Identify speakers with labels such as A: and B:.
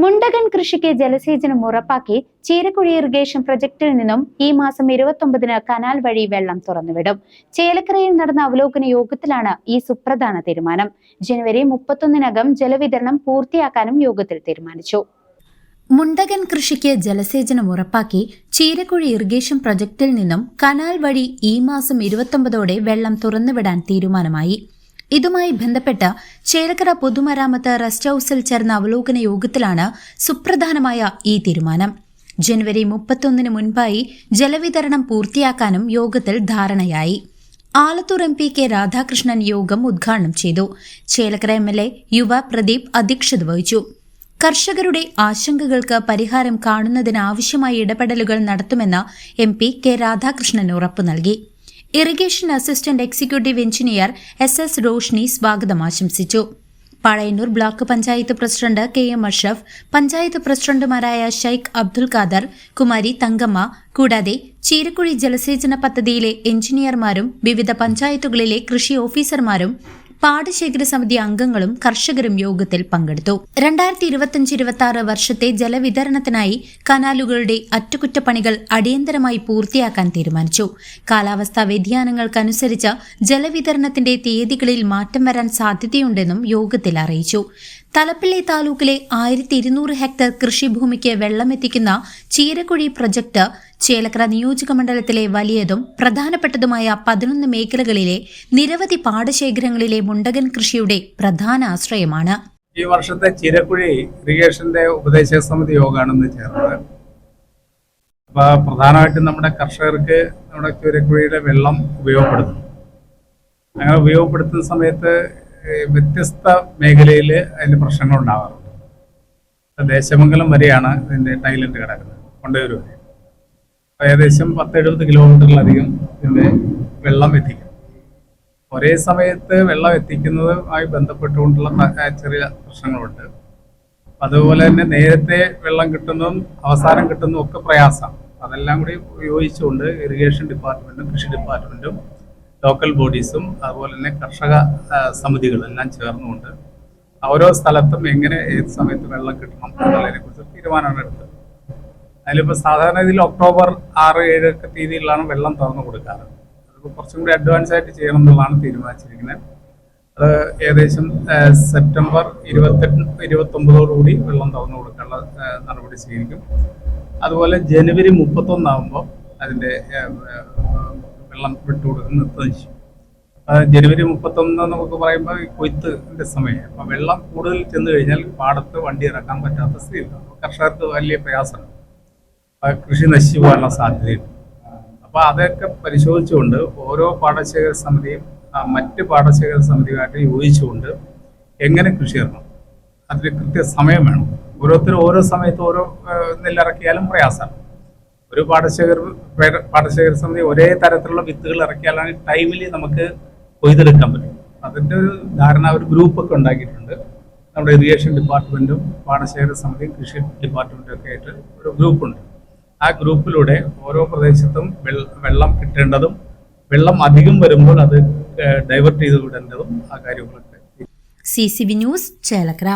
A: മുണ്ടകൻ കൃഷിക്ക് ജലസേചനം ഉറപ്പാക്കി ചീരക്കുഴി ഇറിഗേഷൻ പ്രൊജക്ടിൽ നിന്നും ഈ മാസം ഇരുപത്തൊമ്പതിന് കനാൽ വഴി വെള്ളം തുറന്നുവിടും. ചേലക്കരയിൽ നടന്ന അവലോകന യോഗത്തിലാണ് ഈ സുപ്രധാന തീരുമാനം. ജനുവരി മുപ്പത്തൊന്നിനകം ജലവിതരണം പൂർത്തിയാക്കാനും യോഗത്തിൽ തീരുമാനിച്ചു. മുണ്ടകൻ കൃഷിക്ക് ജലസേചനം ഉറപ്പാക്കി ചീരക്കുഴി ഇറിഗേഷൻ പ്രൊജക്ടിൽ നിന്നും കനാൽ വഴി ഈ മാസം ഇരുപത്തൊമ്പതോടെ വെള്ളം തുറന്നുവിടാൻ തീരുമാനമായി. ഇതുമായി ബന്ധപ്പെട്ട് ചേലക്കര പൊതുമരാമത്ത് റെസ്റ്റ് ഹൌസിൽ ചേർന്ന അവലോകന യോഗത്തിലാണ് സുപ്രധാനമായ ഈ തീരുമാനം. ജനുവരി മുപ്പത്തൊന്നിന് മുൻപായി ജലവിതരണം പൂർത്തിയാക്കാനും യോഗത്തിൽ ധാരണയായി. Alathur M P K Radhakrishnan യോഗം ഉദ്ഘാടനം ചെയ്തു. ചേലക്കര എം എൽ എ യുവ പ്രദീപ് അധ്യക്ഷത വഹിച്ചു. കർഷകരുടെ ആശങ്കകൾക്ക് പരിഹാരം കാണുന്നതിനാവശ്യമായ ഇടപെടലുകൾ നടത്തുമെന്ന് എം പി കെ രാധാകൃഷ്ണൻ ഉറപ്പു നൽകി. Irrigation assistant executive engineer S S Roshni സ്വാഗതം ആശംസിച്ചു. Pazhayannur block panchayat president K M Ashraf panchayat പ്രസിഡന്റുമാരായ ഷൈഖ് അബ്ദുൽ ഖാദർ കുമാരി തങ്കമ്മ കൂടാതെ ചീരക്കുഴി ജലസേചന പദ്ധതിയിലെ എഞ്ചിനീയർമാരും വിവിധ പഞ്ചായത്തുകളിലെ കൃഷി ഓഫീസർമാരും പാടശേഖര സമിതി അംഗങ്ങളും കർഷകരും യോഗത്തിൽ പങ്കെടുത്തു. രണ്ടായിരത്തി ഇരുപത്തിയഞ്ച് ഇരുപത്തി ആറ് വർഷത്തെ ജലവിതരണത്തിനായി കനാലുകളുടെ അറ്റകുറ്റപ്പണികൾ അടിയന്തരമായി പൂർത്തിയാക്കാൻ തീരുമാനിച്ചു. കാലാവസ്ഥാ വ്യതിയാനങ്ങൾക്കനുസരിച്ച് ജലവിതരണത്തിന്റെ തീയതികളിൽ മാറ്റം വരാൻ സാധ്യതയുണ്ടെന്നും യോഗത്തിൽ അറിയിച്ചു. തലപ്പിള്ളി താലൂക്കിലെ ആയിരത്തി ഇരുന്നൂറ് ഹെക്ടർ കൃഷിഭൂമിക്ക് വെള്ളമെത്തിക്കുന്ന ചീരക്കുഴി പ്രൊജക്ട് ചേലക്കര നിയോജക മണ്ഡലത്തിലെ വലിയതും പ്രധാനപ്പെട്ടതുമായ പതിനൊന്ന് മേഖലകളിലെ നിരവധി പാടശേഖരങ്ങളിലെ മുണ്ടകൻ കൃഷിയുടെ പ്രധാന ആശ്രയമാണ്.
B: ഈ വർഷത്തെ ചീരക്കുഴി ഇറിഗേഷന്റെ ഉപദേശക സമിതി യോഗമാണ് ചേർന്നത്. അപ്പൊ പ്രധാനമായിട്ടും നമ്മുടെ കർഷകർക്ക് നമ്മുടെ ചീരക്കുഴിയുടെ വെള്ളം ഉപയോഗപ്പെടുത്തും അങ്ങനെ ഉപയോഗപ്പെടുത്തുന്ന സമയത്ത് വ്യത്യസ്ത മേഖലയിൽ അതിന് പ്രശ്നങ്ങൾ ഉണ്ടാവാറുണ്ട്. ദേശമംഗലം വരെയാണ് ഇതിന്റെ ടൈലന്റ് കിടക്കുന്നത് കൊണ്ടുവരും വരെ. ഏകദേശം പത്ത് എഴുപത് കിലോമീറ്ററിലധികം ഇതിന്റെ വെള്ളം എത്തിക്കും. ഒരേ സമയത്ത് വെള്ളം എത്തിക്കുന്നതുമായി ബന്ധപ്പെട്ടുകൊണ്ടുള്ള ചെറിയ പ്രശ്നങ്ങളുണ്ട്. അതുപോലെ തന്നെ നേരത്തെ വെള്ളം കിട്ടുന്നതും അവസാനം കിട്ടുന്നതും ഒക്കെ പ്രയാസമാണ്. അതെല്ലാം കൂടി ഉപയോഗിച്ചുകൊണ്ട് ഇറിഗേഷൻ ഡിപ്പാർട്ട്മെന്റും കൃഷി ഡിപ്പാർട്ട്മെന്റും ലോക്കൽ ബോഡീസും അതുപോലെ തന്നെ കർഷക സമിതികളെല്ലാം ചേർന്നുകൊണ്ട് ഓരോ സ്ഥലത്തും എങ്ങനെ ഏത് സമയത്ത് വെള്ളം കിട്ടണം എന്നുള്ളതിനെ കുറിച്ച് തീരുമാനമാണ് എടുത്തത്. അതിലിപ്പോൾ സാധാരണ ഇതിൽ ഒക്ടോബർ ആറ് ഏഴ് ഒക്കെ തീയതിയിലാണ് വെള്ളം തുറന്നു കൊടുക്കാറ്. അതിപ്പോൾ കുറച്ചും കൂടി അഡ്വാൻസ് ആയിട്ട് ചെയ്യണം എന്നുള്ളതാണ് തീരുമാനിച്ചിരിക്കുന്നത്. അത് ഏകദേശം സെപ്റ്റംബർ ഇരുപത്തെട്ട് ഇരുപത്തൊമ്പതോടുകൂടി വെള്ളം തുറന്നു കൊടുക്കാനുള്ള നടപടി സ്വീകരിക്കും. അതുപോലെ ജനുവരി മുപ്പത്തൊന്നാകുമ്പോൾ അതിന്റെ വെള്ളം ചെയ്യും ആ, ജനുവരി മുപ്പത്തൊന്ന് നമുക്ക് പറയുമ്പോൾ കൊയ്ത്തിന്റെ സമയം അപ്പം വെള്ളം കൂടുതൽ ചെന്ന് കഴിഞ്ഞാൽ പാടത്ത് വണ്ടി ഇറക്കാൻ പറ്റാത്ത അപ്പോൾ കർഷകർക്ക് വലിയ പ്രയാസമാണ് കൃഷി നശിച്ചു പോകാനുള്ള സാധ്യതയുണ്ട്. അപ്പോൾ അതൊക്കെ പരിശോധിച്ചുകൊണ്ട് ഓരോ പാടശേഖര സമിതിയും മറ്റ് പാടശേഖര സമിതിയുമായിട്ട് യോജിച്ചുകൊണ്ട് എങ്ങനെ കൃഷി ഇറങ്ങണം അതിന് കൃത്യ സമയം വേണം. ഓരോരുത്തരും ഓരോ സമയത്ത് ഓരോ നെല്ലിറക്കിയാലും പ്രയാസമാണ്. ഒരു പാടശേഖർ പാടശേഖര സമിതി ഒരേ തരത്തിലുള്ള വിത്തുകൾ ഇറക്കിയാലാണ് ടൈമിൽ നമുക്ക് കൊയ്തെടുക്കാൻ പറ്റും. അതിന്റെ ഒരു ധാരണ ഒരു ഗ്രൂപ്പൊക്കെ ഉണ്ടാക്കിയിട്ടുണ്ട്. നമ്മുടെ ഇറിഗേഷൻ ഡിപ്പാർട്ട്മെന്റും പാടശേഖര സമിതിയും കൃഷി ഡിപ്പാർട്ട്മെന്റും ഒക്കെ ആയിട്ട് ഒരു ഗ്രൂപ്പുണ്ട് ആ ഗ്രൂപ്പിലൂടെ ഓരോ പ്രദേശത്തും വെള്ളം കിട്ടേണ്ടതും വെള്ളം അധികം വരുമ്പോൾ അത് ഡൈവേർട്ട് ചെയ്ത് വിടേണ്ടതും ആ കാര്യങ്ങളൊക്കെ.
A: C C B news Chelakkara.